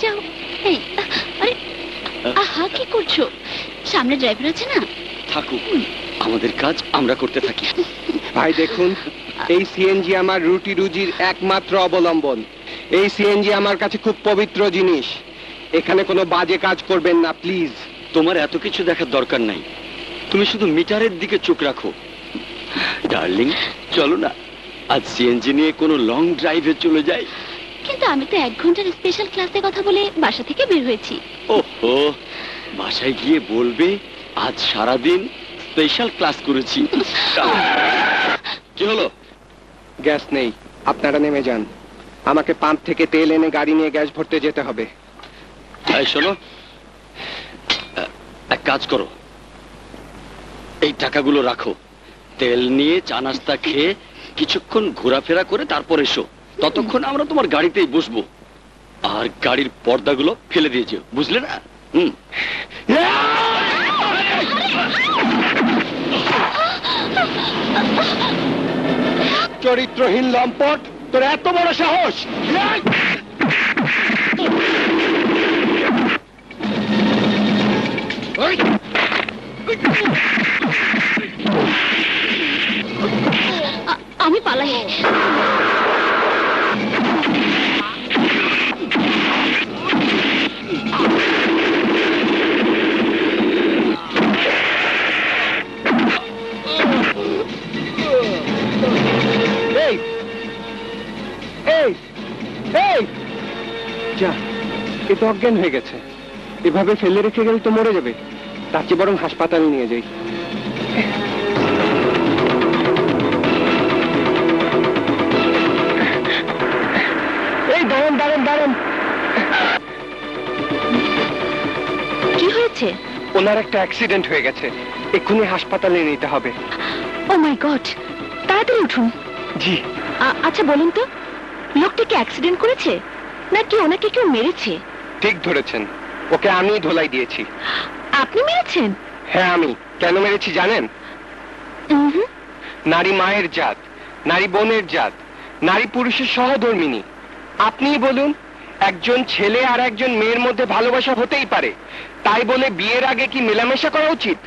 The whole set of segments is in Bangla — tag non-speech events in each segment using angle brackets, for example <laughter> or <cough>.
যাও। এই আরে আহা। কি করছ? সামনে ড্রাইভার আছে না? থাকুক। আমাদের কাজ আমরা করতে থাকি। ভাই দেখুন এই সিএনজি আমার রুটি রুজির একমাত্র অবলম্বন। এই সিএনজি আমার কাছে খুব পবিত্র জিনিস। এখানে কোনো বাজে কাজ করবেন না প্লিজ। তোমার এত কিছু দেখার দরকার নাই। তুমি শুধু মিটারের দিকে চোখ রাখো। ডার্লিং চলো না। আজ সিএনজি নিয়ে কোনো লং ড্রাইভে চলে যাই। কিন্তু আমি তো এক ঘণ্টার স্পেশাল ক্লাসে কথা বলে বাসা থেকে বের হয়েছি। ওহো বাসায় গিয়ে বলবে আজ সারাদিন স্পেশাল ক্লাস করেছি। <laughs> কি হলো? গ্যাস নেই আপনারা নেমে যান। আমাকে পাম্প থেকে তেল এনে গাড়ি নিয়ে গ্যাস ভরতে যেতে হবে। শোনো এক কাজ করো। এই টাকাগুলো রাখো। তেল নিয়ে চা নাস্তা খেয়ে কিছুক্ষণ ঘোরাফেরা করে তারপর এসো। ততক্ষণ আমরা তোমার গাড়িতেই বসবো। আর গাড়ির পর্দাগুলো ফেলে দিয়েছে, বুঝলে না? চরিত্রহীন লম্পট, তোর এত বড় সাহস? তো অজ্ঞান হয়ে গেছে। এভাবে ফেলে রেখে গেলে তো মরে যাবে। তার চেয়ে বরং হাসপাতালে নিয়ে যাই। এই দাঁড়ান দাঁড়ান দাঁড়ান। কি হয়েছে? ওনার একটা অ্যাক্সিডেন্ট হয়ে গেছে। এক্ষুনি হাসপাতালে নিতে হবে। ও মাই গড তাড়াতাড়ি উঠুন। জি। আচ্ছা বলুন তো লোকটা কি অ্যাক্সিডেন্ট করেছে? নাকি ওনাকে কেউ মেরেছে? ঠিক ধরেছেন। ওকে আমি ধোলাই দিয়েছি। আপনি মেরেছেন? হ্যাঁ আমি। কেন মেরেছি জানেন? নারী মায়ের জাত নারী বোনের জাত নারী পুরুষের সহধর্মিনী। আপনিই বলুন একজন ছেলে আর একজন মেয়ের মধ্যে ভালোবাসা হতেই পারে। তাই বলে বিয়ের আগে কি মেলামেশা করা উচিত?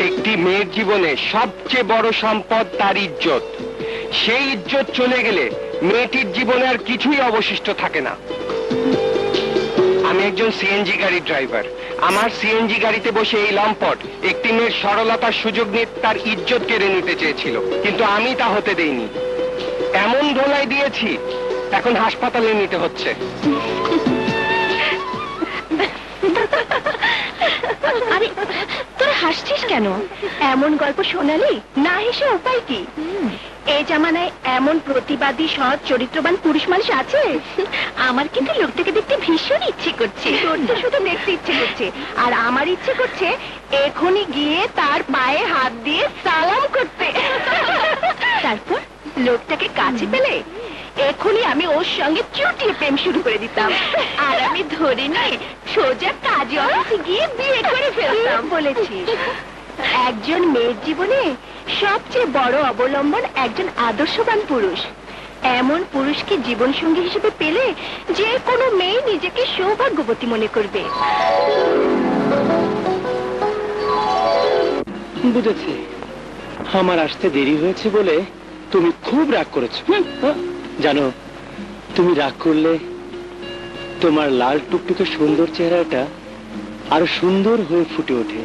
একটি মেয়ের জীবনে সবচেয়ে বড় সম্পদ তার ইজ্জত। সেই ইজ্জত চলে গেলে মেয়েটির জীবনে আর কিছুই অবশিষ্ট থাকে না। আমি একজন সিএনজি গাড়ির ড্রাইভার আমার সিএনজি গাড়িতে বসে এই লম্পট একটি মেয়ের সরলতার সুযোগ নিয়ে তার ইজ্জত কেড়ে নিতে চেয়েছিল। কিন্তু আমি তা হতে দেইনি। এমন ধোলাই দিয়েছি এখন হাসপাতালে নিতে হচ্ছে। আরে তোরা হাসছিস কেন? এমন গল্প শোনালি? না হেসে উপায় কি? এই জামানায় এমন প্রতিবাদী সৎ চরিত্রবান পুরুষ মানুষ আছে? আমার কিন্তু লোকটাকে দেখতে ভীষণ ইচ্ছে করছে। তোর তো শুধু দেখতে ইচ্ছে করছে। আর আমার ইচ্ছে করছে এখনই গিয়ে তার পায়ে হাত দিয়ে সালাম করতে। তারপর লোকটাকে কাছে পেলে এখনই আমি ওর সঙ্গে চুটিয়ে প্রেম শুরু করে দিতাম। আর আমি ধরে নিয়ে সোজা কাজে অফিসে গিয়ে বিয়ে করে ফেলতাম। বলেছিস। একজন মেয়ের জীবনে সবচেয়ে বড় অবলম্বন একজন আদর্শবান পুরুষ। এমন পুরুষকে জীবন সঙ্গী হিসেবে পেলে যে কোনো মেয়ে নিজেকে সৌভাগ্যবতী মনে করবে। বুঝেছি। আমার আসতে দেরি হয়েছে বলে তুমি খুব রাগ করেছ। জানো, তুমি রাগ করলে তোমার লাল টুকটুকে সুন্দর চেহারাটা আরও সুন্দর হয়ে ফুটে ওঠে।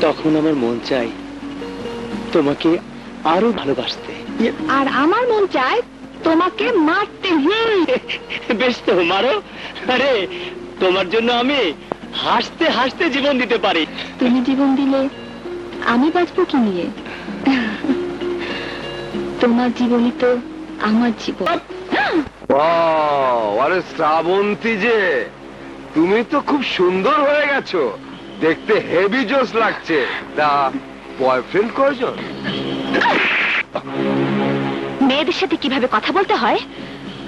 তখন আমার মন চাই তোমাকে আরও ভালোবাসতে। আর আমার মন চায় তোমাকে মারতে। বেশ তো মারো। আরে তোমার জন্য আমি হাসতে হাসতে জীবন দিতে পারি। তুমি জীবন দিলে আমি বাঁচবো কি নিয়ে? তোমার জীবনই তো আমার জীবন। আরে শ্রাবন্তী যে তুমি তো খুব সুন্দর হয়ে গেছো। দেখতে হেভি জোস লাগছে। তা বয়ফ্রেন্ড কয়জন? মেয়েদের সাথে কীভাবে কথা বলতে হয়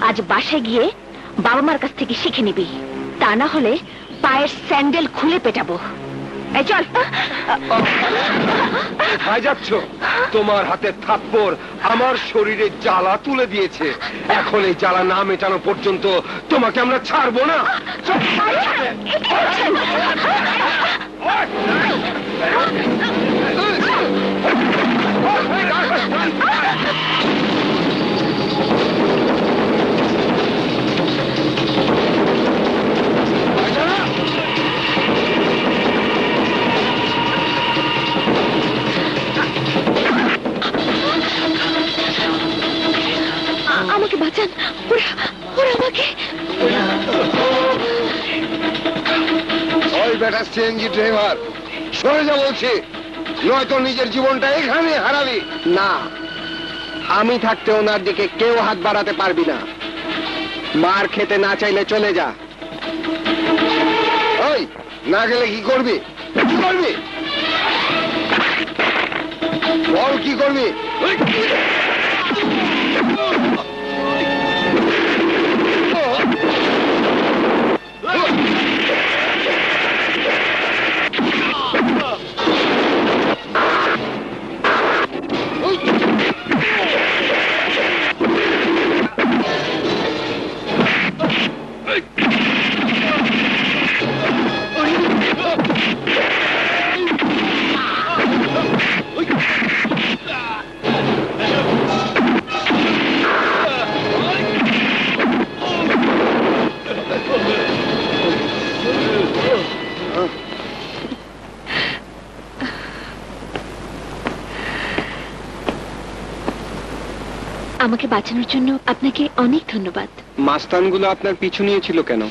আজ বাসায় গিয়ে বাবা মার কাছ থেকে শিখে নিবি। তা না হলে পায়ের স্যান্ডেল খুলে পেটাবো। এই চল। কোথায় যাচ্ছ? তোমার হাতে থাপ্পড় আমার শরীরে জ্বালা তুলে দিয়েছে। এখন এই জ্বালা না মেটানো পর্যন্ত তোমাকে আমরা ছাড়বো না। আ- বেটা সিএনজি ড্রাইভার। সরে যা বলছি। নয়তো নিজের জীবনটা এখানে হারাবি। না আমি থাকতে ওনার দিকে কেউ হাত বাড়াতে পারবি না। মার খেতে না চাইলে চলে যা। ওই না গেলে কি করবি? কি করবি? বল কি করবি? আমাকে বাঁচানোর জন্য আপনাকে অনেক ধন্যবাদ। মাস্তানগুলো আপনার পিছু নিয়েছিল কেন?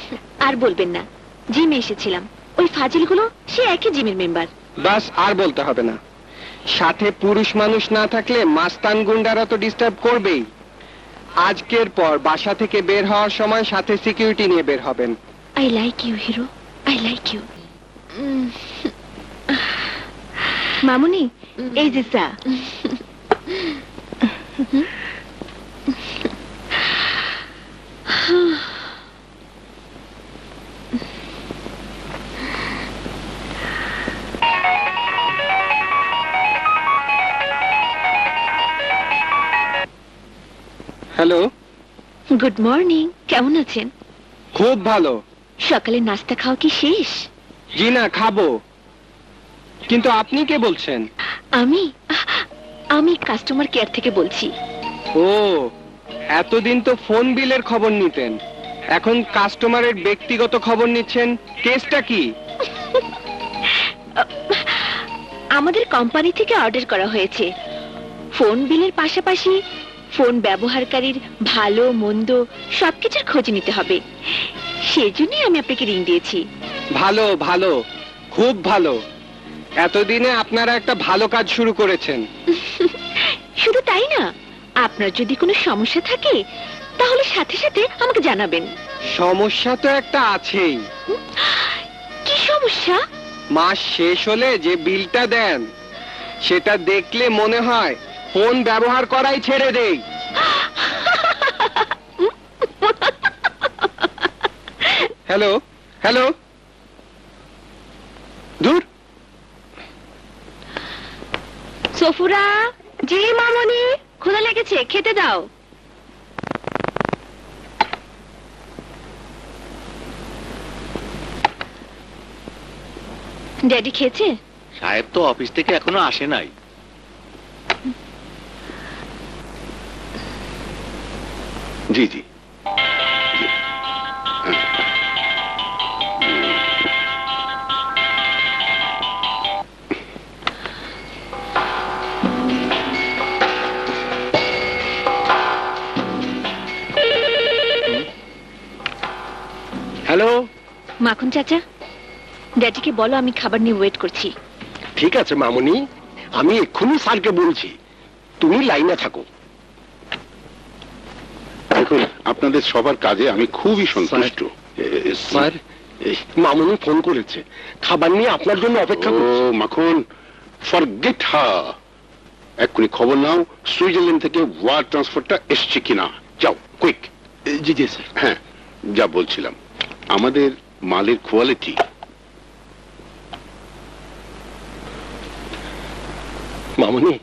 আর বলবেন না। জিমে এসেছিলাম। ওই ফাজিলগুলো সে একই জিমের মেম্বার। বাস আর বলতে হবে না। সাথে পুরুষ মানুষ না থাকলে মাস্তান গুন্ডারা তো ডিস্টার্ব করবেই। আজকের পর বাসা থেকে বের হওয়ার সময় সাথে সিকিউরিটি নিয়ে বের হবেন। I like you hero I like you মামুনি এই যে চা। <laughs> গুড মর্নিং কেমন আছেন? খুব ভালো। সকালে নাস্তা খাওয়া কি শেষ? জি না খাব। কিন্তু আপনি কে বলছেন? আমি? আমি কাস্টমার কেয়ার থেকে বলছি। ও এতদিন তো ফোন বিলের খবর নিতেন। এখন কাস্টমারের ব্যক্তিগত খবর নিচ্ছেন। কেসটা কি? আমাদের কোম্পানি থেকে অর্ডার করা হয়েছে। ফোন বিলের পাশাপাশি ফোন ব্যবহারকারীর ভালো মন্দ সবকিছুর খোঁজ নিতে হবে। সেজন্যই আমি আপনাকে রিং দিয়েছি। ভালো ভালো খুব ভালো। এতদিনে আপনারা একটা ভালো কাজ শুরু করেছেন। শুধু তাই না আপনার যদি কোনো সমস্যা থাকে তাহলে সাথে সাথে আমাকে জানাবেন। সমস্যা তো একটা আছেই। কি সমস্যা? মাস শেষ হলে যে বিলটা দেন সেটা দেখলে মনে হয় ফোন ব্যবহার করাই ছেড়ে দেই। Hello hello. দূর সফুরা জি মামনি ক্ষুধা লেগেছে খেতে দাও। ড্যাডি খেয়েছে? সাহেব তো অফিস থেকে এখনও আসে নাই। জি জি। হ্যালো? মাখন চাচা ড্যাডিকে বলো আমি খাবার নিয়ে ওয়েট করছি। ঠিক আছে মামুনি। আমি এক্ষুনি স্যারকে বলছি। তুমি লাইনে থাকো। দেখুন আপনাদের সবার কাজে আমি খুবই সন্তুষ্ট। স্যার। মামুনি ফোন করেছে। খাবার নিয়ে আপনার জন্য অপেক্ষা করছে। মাখন ফরগেট হা এক্ষুনি খবর নাও সুইজারল্যান্ড থেকে ওয়ার ট্রান্সফারটা এসছে কিনা। যাও কুইক জি জি স্যার। হ্যাঁ যা বলছিলাম। আমাদের মালের কোয়ালিটি মামনি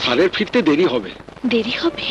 স্যারের ফিরতে দেরি হবে। দেরি হবে?